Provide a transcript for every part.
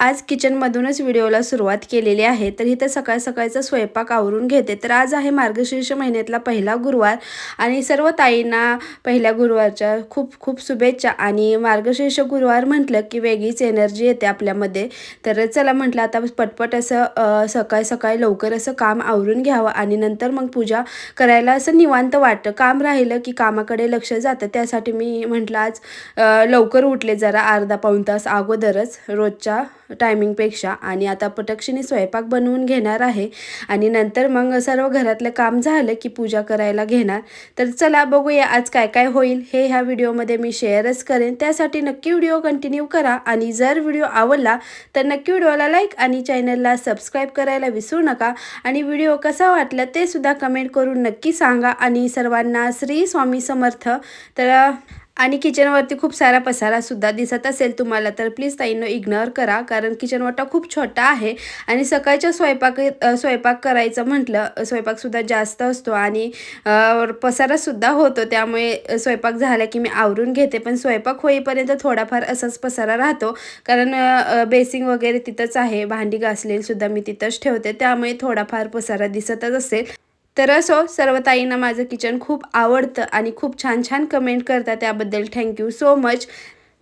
आज किचनमधूनच व्हिडिओला सुरुवात केलेली आहे. तर इथं सकाळ सकाळचा स्वयंपाक आवरून घेते. तर आज आहे मार्गशीर्ष महिन्यातला पहिला गुरुवार आणि सर्व ताईंना पहिल्या गुरुवारच्या खूप खूप शुभेच्छा. आणि मार्गशीर्ष गुरुवार म्हटलं की वेगळीच एनर्जी येते आपल्यामध्ये. तर चला म्हटलं आता पटपट असं सकाळ सकाळी लवकर असं काम आवरून घ्यावं. आणि नंतर मग पूजा करायला असं निवांत वाटतं. काम राहिलं की कामाकडे लक्ष जातं. त्यासाठी मी म्हटलं आज लवकर उठले जरा अर्धा पाऊण तास अगोदरच रोजच्या टायमिंगपेक्षा आणि आता पटक्षिणी स्वयंपाक बनवून घेणार आहे. आणि नंतर मग सर्व घरातलं काम झालं की पूजा करायला घेणार. तर चला बघूया आज काय काय होईल. हे ह्या व्हिडिओमध्ये मी शेअरच करेन. त्यासाठी नक्की व्हिडिओ कंटिन्यू करा. आणि जर व्हिडिओ आवडला तर नक्की व्हिडिओला लाईक आणि चॅनलला सबस्क्राईब करायला विसरू नका. आणि व्हिडिओ कसा वाटला ते सुद्धा कमेंट करून नक्की सांगा. आणि सर्वांना श्री स्वामी समर्थ. तर आणि किचनवरती खूप सारा पसारासुद्धा दिसत असेल तुम्हाला तर प्लीज ताईंनो इग्नोर करा कारण किचन वाटा खूप छोटा आहे आणि सकाळच्या स्वयंपाक स्वयंपाक करायचं म्हटलं स्वयंपाकसुद्धा जास्त असतो आणि पसारासुद्धा होतो. त्यामुळे स्वयंपाक झाला की मी आवरून घेते पण स्वयंपाक होईपर्यंत थोडाफार असाच पसारा राहतो. कारण बेसिंग वगैरे तिथंच आहे भांडी घासलेलीसुद्धा मी तिथंच ठेवते त्यामुळे थोडाफार पसारा दिसतच असेल. तर असो सर्व ताईंना माझं किचन खूप आवडतं आणि खूप छान छान कमेंट करतात त्याबद्दल थँक्यू सो मच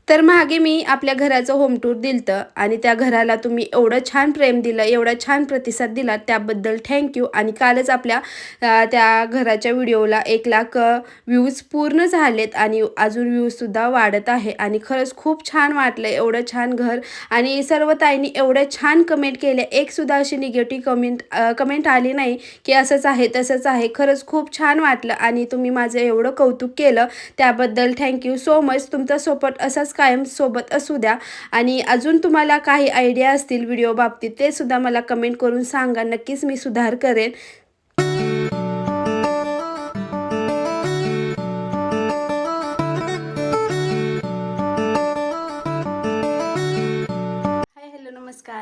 तर मागे मी आपल्या घराचं होम टूर दिलतं आणि त्या घराला तुम्ही एवढं छान प्रेम दिलं एवढा छान प्रतिसाद दिला त्याबद्दल थँक्यू आणि कालच आपल्या त्या घराच्या व्हिडिओला एक लाख व्ह्यूज पूर्ण झालेत आणि अजून व्ह्यूजसुद्धा वाढत आहे. आणि खरंच खूप छान वाटलं एवढं छान घर. आणि सर्व ताईंनी एवढ्या छान कमेंट केल्या एकसुद्धा अशी निगेटिव्ह कमेंट कमेंट आली नाही की असंच आहे तसंच आहे. खरंच खूप छान वाटलं आणि तुम्ही माझं एवढं कौतुक केलं. त्याबद्दल थँक्यू सो मच तुमचा सपोर्ट असाच कायम सोबत असू द्या. आणि अजून तुम्हाला काही आयडिया असतील व्हिडिओ बाबतीत ते सुद्धा मला कमेंट करून सांगा. नक्कीच मी सुधार करेन.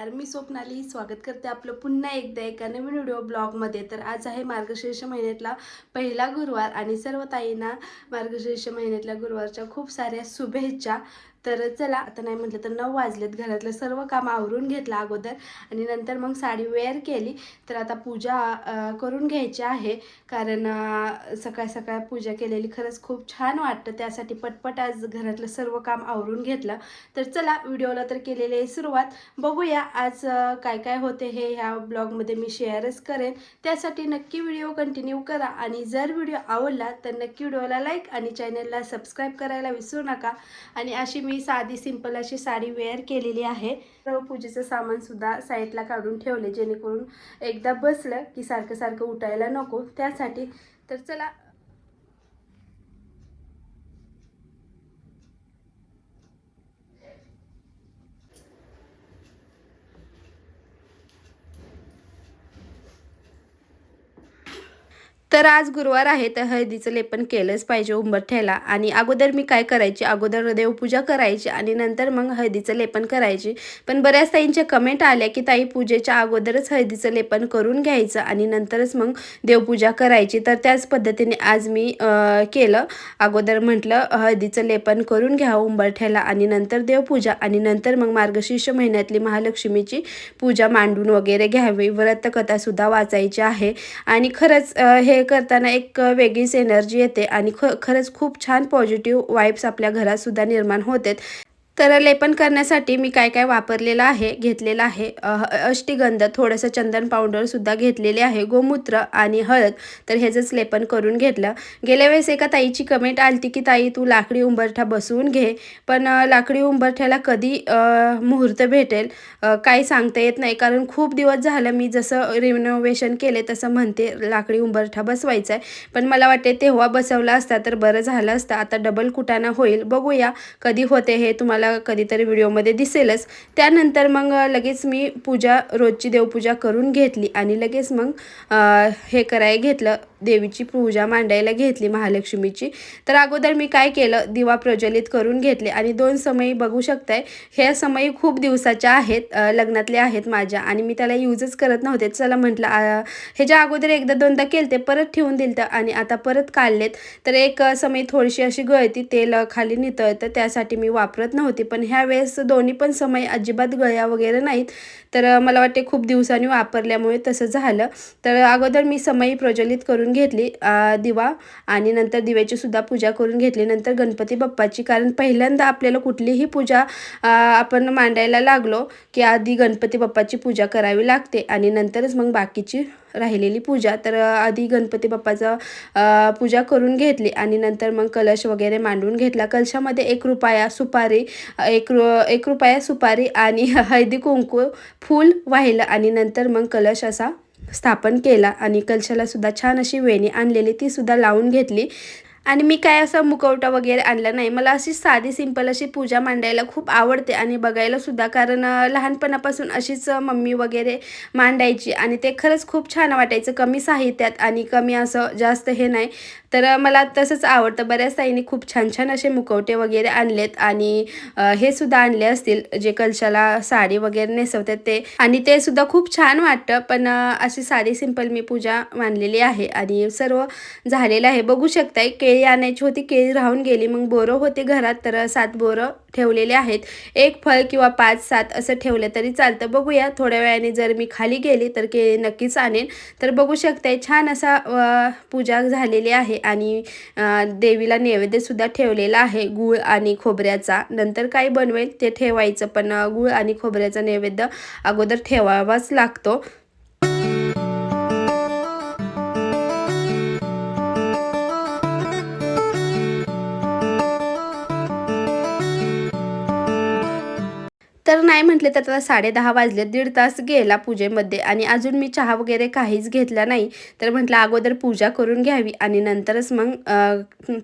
नमस्कार मी स्वप्नाली स्वागत करते आपलं पुन्हा एकदा एका नवीन व्हिडिओ ब्लॉगमध्ये. तर आज आहे मार्गशीर्ष महिन्यातला पहिला गुरुवार आणि सर्व ताईंना मार्गशीर्ष महिन्यातल्या गुरुवारच्या खूप साऱ्या शुभेच्छा. तर चला आता नाही म्हटलं तर नऊ वाजलेत घरातलं. सर्व काम आवरून घेतलं अगोदर आणि नंतर मग साडी वेअर केली. तर आता पूजा करून घ्यायची आहे. कारण सकाळ सकाळ पूजा केलेली खरंच खूप छान वाटतं. त्यासाठी पटपट आज घरातलं सर्व काम आवरून घेतलं. तर चला व्हिडिओला तर केलेली आहे सुरुवात. बघूया आज काय काय होते हे ह्या ब्लॉगमध्ये मी शेअरच करेन. त्यासाठी नक्की व्हिडिओ कंटिन्यू करा. आणि जर व्हिडिओ आवडला तर नक्की व्हिडिओला लाईक आणि चॅनलला सबस्क्राईब करायला विसरू नका. आणि अशी मी मी साधी सिंपल अशी साडी वेअर केलेली आहे. सर्व पूजेचं सामानसुद्धा साईडला काढून ठेवले जेणेकरून एकदा बसलं की सारखं सारखं उठायला नको. त्यासाठी तर चला तर आज गुरुवार आहे तर हळदीचं लेपन केलंच पाहिजे उंबरठ्याला. आणि अगोदर मी काय करायची? अगोदर देवपूजा करायची आणि नंतर मग हळदीचं लेपन करायची. पण बऱ्याच ताईंच्या कमेंट आल्या की ताई पूजेच्या अगोदरच हळदीचं लेपन करून घ्यायचं आणि नंतरच मग देवपूजा करायची. तर त्याच पद्धतीने आज मी केलं. अगोदर म्हटलं हळदीचं लेपन करून घ्या उंबरठ्याला आणि नंतर देवपूजा. आणि नंतर मग मार्गशीर्ष महिन्यातली महालक्ष्मीची पूजा मांडून वगैरे घ्यावी. व्रतकथासुद्धा वाचायची आहे. आणि खरंच हे करताना एक वेगळीच एनर्जी येते आणि ख खरंच खूप छान पॉझिटिव्ह वाईब्स आपल्या घरातसुद्धा निर्माण होतात. तर लेपन करण्यासाठी मी काय काय वापरलेलं आहे घेतलेलं आहे. अ, अष्टीगंध थोडंसं चंदन पावडरसुद्धा घेतलेले आहे गोमूत्र आणि हळद. तर ह्याचंच लेपन करून घेतलं. गेल्या वेळेस एका ताईची कमेंट आलती की ताई तू लाकडी उंबरठा बसवून घे पण लाकडी उंबरठ्याला कधी मुहूर्त भेटेल काही सांगता येत नाही. कारण खूप दिवस झालं मी जसं रिनोव्हेशन केले तसं म्हणते लाकडी उंबरठा बसवायचा आहे पण मला वाटते तेव्हा बसवला असता तर बरं झालं असतं. आता डबल कुटाणा होईल. बघूया कधी होते हे. तुम्हाला कधीतरी व्हिडिओमध्ये दिसेलच. त्यानंतर मग लगेच मी पूजा रोजची देवपूजा करून घेतली आणि लगेच मग हे करायला घेतलं. देवीची पूजा मांडायला घेतली महालक्ष्मीची. तर अगोदर मी काय केलं? दिवा प्रज्वलित करून घेतले. आणि दोन समयी बघू शकताय ह्या समयी खूप दिवसाच्या आहेत लग्नातले आहेत माझ्या. आणि मी त्याला यूजच करत नव्हते. चला म्हटलं ह्याच्या अगोदर एकदा दोनदा केलते परत ठेवून दिलं आणि आता परत काढलेत. तर एक समय समयी थोडीशी अशी गळती तेल खाली नितळतं त्यासाठी मी वापरत नव्हती. पण ह्या वेळेस दोन्ही पण समय अजिबात गळ्या वगैरे नाहीत. तर मला वाटते खूप दिवसांनी वापरल्यामुळे तसं झालं. तर अगोदर मी समई प्रज्वलित करून घेतली दिवा आणि नंतर दिव्याची सुद्धा पूजा करून घेतली. नंतर गणपती बाप्पाची कारण पहिल्यांदा आपल्याला कुठलीही पूजा आपण मांडायला लागलो की आधी गणपती बाप्पाची पूजा करावी लागते आणि नंतरच मग बाकीची राहिलेली पूजा. तर आधी गणपती बाप्पाचा पूजा करून घेतली आणि नंतर मग कलश वगैरे मांडून घेतला. कलशामध्ये एक रुपया सुपारी एक रु एक रुपया सुपारी आणि हळदी कुंकू फूल वाहिलं आणि नंतर मग कलश असा स्थापन केला आणि कलशाला सुद्धा छान अशी वेणी आणलेली ती सुद्धा लावून घेतली. आणि मी काय असं मुखवटा वगैरे आणला नाही. मला अशी साधी सिंपल अशी पूजा मांडायला खूप आवडते आणि बघायला सुद्धा. कारण लहानपणापासून अशीच मम्मी वगैरे मांडायची आणि ते खरंच खूप छान वाटायचं. कमी साहित्यात आणि कमी असं जास्त हे नाही. तर मला तसंच आवडतं. बऱ्याच ताईंनी खूप छान छान असे मुखवटे वगैरे आणलेत आणि हे सुद्धा आणले असतील. जे कलशाला साडी वगैरे नेसवतात ते. आणि ते सुद्धा खूप छान वाटतं. पण अशी साधी सिंपल मी पूजा मांडलेली आहे आणि सर्व झालेलं आहे. बघू शकताय केळी आणायची होती केळी राहून गेली. मग बोरं होते घरात तर सात बोरं ठेवलेले आहेत. एक फळ किंवा पाच सात असं ठेवलं तरी चालतं. बघूया थोड्या वेळाने जर मी खाली गेली तर केळी नक्कीच आणेन. तर बघू शकते छान असा पूजा झालेली आहे आणि देवीला नैवेद्यसुद्धा ठेवलेला आहे गूळ आणि खोबऱ्याचा. नंतर काय बनवेल ते ठेवायचं पण गूळ आणि खोबऱ्याचा नैवेद्य अगोदर ठेवावाच लागतो. तर नाही म्हटले तर आता साडे दहा वाजले दीड तास गेला पूजेमध्ये आणि अजून मी चहा वगैरे काहीच घेतला नाही. तर म्हटलं अगोदर पूजा करून घ्यावी आणि नंतरच मग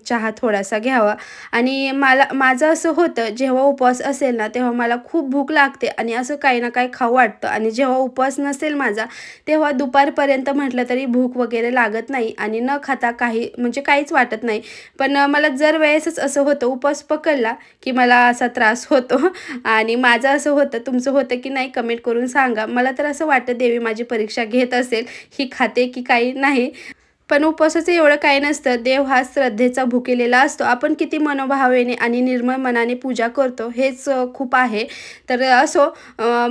चहा थोडासा घ्यावा. आणि मला माझं असं होतं जेव्हा उपवास असेल ना तेव्हा मला खूप भूक लागते आणि असं काही ना काही खाऊ वाटतं. आणि जेव्हा उपवास नसेल माझा तेव्हा दुपारपर्यंत म्हटलं तरी भूक वगैरे लागत नाही आणि न खाता काही म्हणजे काहीच वाटत नाही. पण मला जर वेळेसच असं होतं उपवास पकडला की मला असा त्रास होतो. आणि माझा असं होतं तुमचं होतं की नाही कमेंट करून सांगा. मला तर असं वाटतं देवी माझी परीक्षा घेत असेल. ही खाते की काही नाही. पण उपवासाचं एवढं काही नसतं. देव हा श्रद्धेचा भुकेलेला असतो. आपण किती मनोभावेने आणि निर्मळ मनाने पूजा करतो हेच खूप आहे. तर असो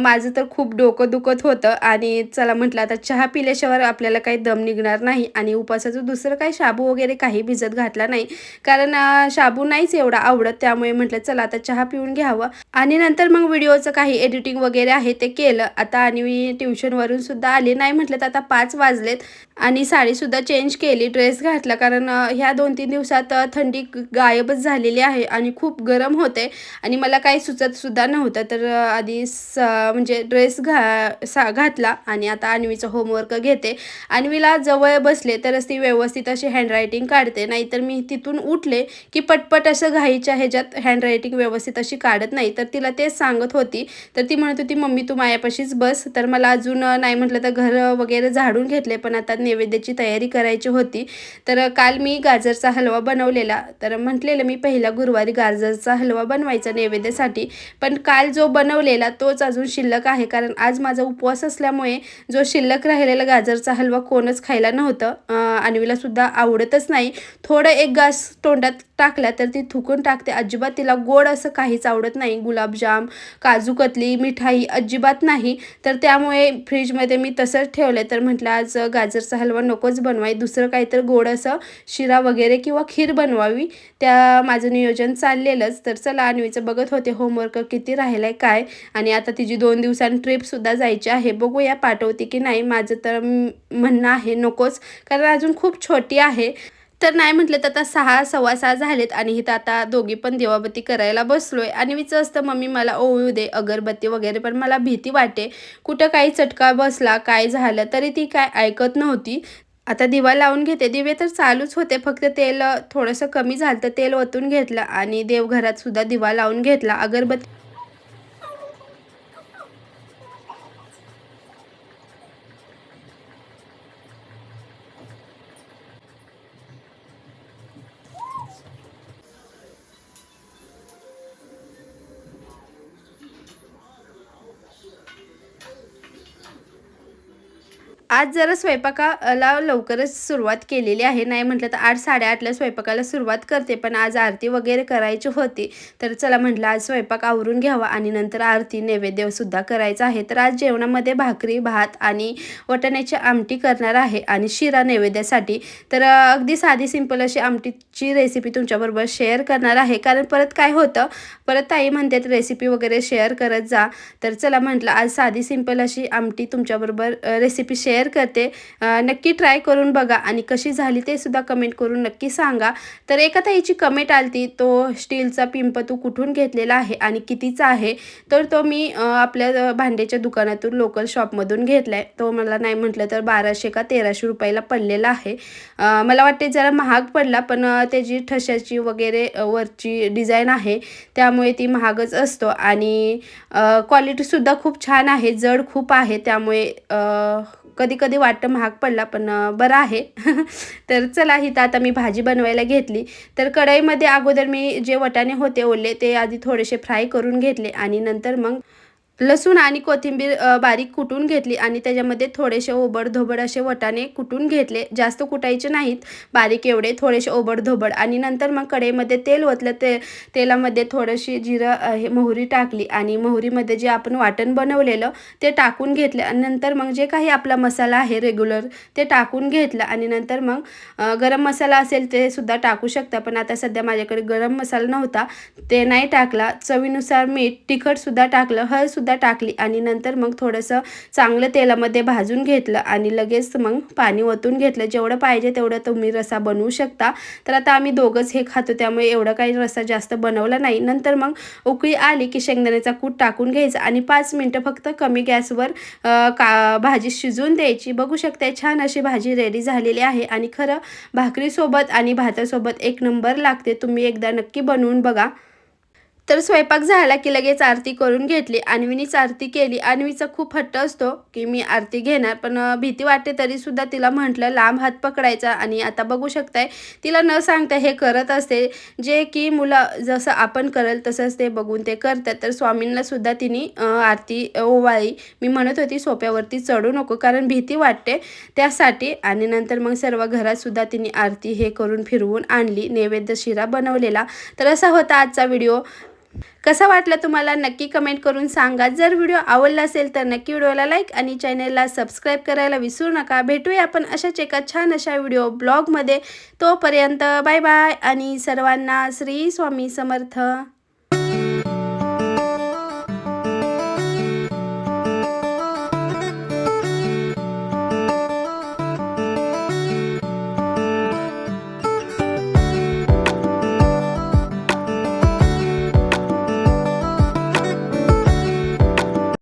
माझं तर खूप डोकं दुखत होतं आणि चला म्हटलं आता चहा पिल्याशिवाय आपल्याला काही दम निघणार नाही आणि उपवासाचं दुसरं काही शाबू वगैरे काही भिजत घातला नाही. कारण शाबू नाहीच एवढा आवडत. त्यामुळे म्हटलं चला आता चहा पिऊन घ्यावं. आणि नंतर मग व्हिडिओचं काही एडिटिंग वगैरे आहे ते केलं. आता आणि मी ट्युशनवरून सुद्धा आले नाही म्हटलं तर आता पाच वाजलेत आणि साडीसुद्धा चेंज केली ड्रेस घातला. कारण ह्या दोन तीन दिवसात थंडी गायबच झालेली आहे आणि खूप गरम होते. आणि मला काही सुचत सुद्धा नव्हतं. तर आधी स म्हणजे ड्रेस घा सा घातला आणि आता अन्वीचं होमवर्क घेते. अन्वीला जवळ बसले तरच ती व्यवस्थित अशी हँडरायटिंग काढते. नाहीतर मी तिथून उठले की पटपट असं घाईच्या ह्याच्यात हँडरायटिंग व्यवस्थित अशी काढत नाही. तर तिला तेच सांगत होती. तर ती म्हणत होती मम्मी तू मायापाशीच बस. तर मला अजून नाही म्हटलं तर घर वगैरे झाडून घेतले. पण आता नैवेद्याची तयारी करायची होती. तर काल मी गाजरचा हलवा बनवलेला. तर म्हटलेलं मी पहिला गुरुवारी गाजरचा हलवा बनवायचा नैवेद्यासाठी. पण काल जो बनवलेला तोच अजून शिल्लक आहे. कारण आज माझा उपवास असल्यामुळे जो शिल्लक राहिलेला गाजरचा हलवा कोणच खायला नव्हतं. अं, सुद्धा आवडतच नाही. थोडं एक घास तोंडात टाकला तर ती थुकून टाकते. अजिबात तिला गोड असं काहीच आवडत नाही. गुलाबजाम काजू कतली मिठाई अजिबात नाही. तर त्यामुळे फ्रीजमध्ये मी तसंच ठेवलं तर म्हटलं आज गाजरचा हलवा नकोच बनवाय दुसरं काहीतरी गोड असं शिरा वगैरे किंवा खीर बनवावी. त्या माझं नियोजन चाललेलंच. तर चला अन्वीचं बघत होते होमवर्क किती राहिलं आहे काय? आणि आता तिची दोन दिवसांनी ट्रिपसुद्धा जायची आहे. बघूया पाठवते की नाही. माझं तर म्हणणं आहे नकोच कारण अजून खूप छोटी आहे. तर नाही म्हटलं तर आता सहा सव्वा सहा झालेत आणि इथं आता दोघी पण देवाबत्ती करायला बसलो आहे आणि विचं असतं मम्मी मला ओळू दे अगरबत्ती वगैरे पण मला भीती वाटे. कुठं काही चटका बसला काय झालं तरी ती काय ऐकत नव्हती. आता दिवा लावून घेते. दिवे तर चालूच होते. फक्त तेल थोडंसं कमी झालं तर तेल ओतून घेतलं आणि देवघरात सुद्धा दिवा लावून घेतला. अगरबत्ती आज जरा स्वयंपाकाला लवकरच सुरुवात केलेली आहे. नाही म्हटलं तर आठ साडेआठला स्वयंपाकाला सुरुवात करते पण आज आरती वगैरे करायची होती. तर चला म्हटलं आज स्वयंपाक आवरून घ्यावा आणि नंतर आरती नैवेद्यसुद्धा करायचा आहे. तर आज जेवणामध्ये भाकरी भात आणि वटाण्याची आमटी करणार आहे आणि शिरा नैवेद्यासाठी. तर अगदी साधी सिंपल अशी आमटीची रेसिपी तुमच्याबरोबर शेअर करणार आहे. कारण परत काय होतं? परत ताई म्हणतात रेसिपी वगैरे शेअर करत जा. तर चला म्हटलं आज साधी सिंपल अशी आमटी तुमच्याबरोबर रेसिपी शेअर शेअर करते. नक्की ट्राय करून बघा आणि कशी झाली ते सुद्धा कमेंट करून नक्की सांगा. तर एका ताईची कमेंट आलती तो स्टीलचा पिंप तू कुठून घेतलेला आहे आणि कितीचा आहे? तर तो मी आपल्या भांड्याच्या दुकानातून लोकल शॉपमधून घेतला आहे तो मला नाही म्हटलं तर बाराशे का तेराशे रुपयाला पडलेला आहे. मला वाटते जरा महाग पडला पण त्याची ठशाची वगैरे वरची डिझाईन आहे. त्यामुळे ती महागच असतो आणि क्वालिटीसुद्धा खूप छान आहे जड खूप आहे. त्यामुळे कधी कधी वाटतं महाग पडला पण बरं आहे. तर चला इथं आता मी भाजी बनवायला घेतली. तर कढईमध्ये अगोदर मी जे वटाणे होते ओले ते आधी थोडेसे फ्राय करून घेतले आणि नंतर मग लसूण आणि कोथिंबीर बारीक कुटून घेतली आणि त्याच्यामध्ये थोडेसे ओबडधोबड असे वटाणे कुटून घेतले. जास्त कुटायचे नाहीत बारीक एवढे थोडेसे ओबडधोबड. आणि नंतर मग कढईमध्ये तेल ओतलं ते तेलामध्ये थोडीशी जिरं हे मोहरी टाकली आणि मोहरीमध्ये जे आपण वाटण बनवलेलं ते टाकून घेतलं. आणि नंतर मग जे काही आपला मसाला आहे रेग्युलर ते टाकून घेतलं आणि नंतर मग गरम मसाला असेल ते सुद्धा टाकू शकता. पण आता सध्या माझ्याकडे गरम मसाला नव्हता ते नाही टाकला. चवीनुसार मीठ तिखटसुद्धा टाकलं. हळदसुद्धा टाकली आणि नंतर मग थोडंसं चांगलं तेलामध्ये भाजून घेतलं आणि लगेच मग पाणी ओतून घेतलं. जेवढं पाहिजे तेवढं तुम्ही रसा बनवू शकता. तर आता आम्ही दोघंच हे खातो त्यामुळे एवढं काही रसा जास्त बनवला नाही. नंतर मग उकळी आली की शेंगदाण्याचा कूट टाकून घ्यायचा आणि पाच मिनटं फक्त कमी गॅसवर का भाजी शिजवून द्यायची. बघू शकता छान अशी भाजी रेडी झालेली आहे आणि खरं भाकरीसोबत आणि भातासोबत एक नंबर लागते. तुम्ही एकदा नक्की बनवून बघा. तर स्वयंपाक झाला की लगेच आरती करून घेतली. अन्वीनीच आरती केली. अन्वीचा खूप हट्ट असतो की मी आरती घेणार पण भीती वाटते तरीसुद्धा तिला म्हटलं लांब हात पकडायचा आणि आता बघू शकताय. तिला न सांगता हे करत असते जे की मुलं जसं आपण करेल तसंच ते बघून ते करतात. तर स्वामींना सुद्धा तिने आरती ओवाळी. मी म्हणत होती सोप्यावरती चढू नको कारण भीती वाटते त्यासाठी. आणि नंतर मग सर्व घरातसुद्धा तिने आरती हे करून फिरवून आणली नैवेद्य शिरा बनवलेला. तर असा होता आजचा व्हिडिओ. कसा वाटला तुम्हाला? नक्की कमेंट करून सांगा. जर व्हिडिओ आवडला असेल तर नक्की व्हिडिओला लाईक आणि चॅनेलला सबस्क्राईब करायला विसरू नका. भेटूया आपण अशाच एका छान अशा व्हिडिओ ब्लॉगमध्ये तोपर्यंत बाय बाय आणि सर्वांना श्री स्वामी समर्थ.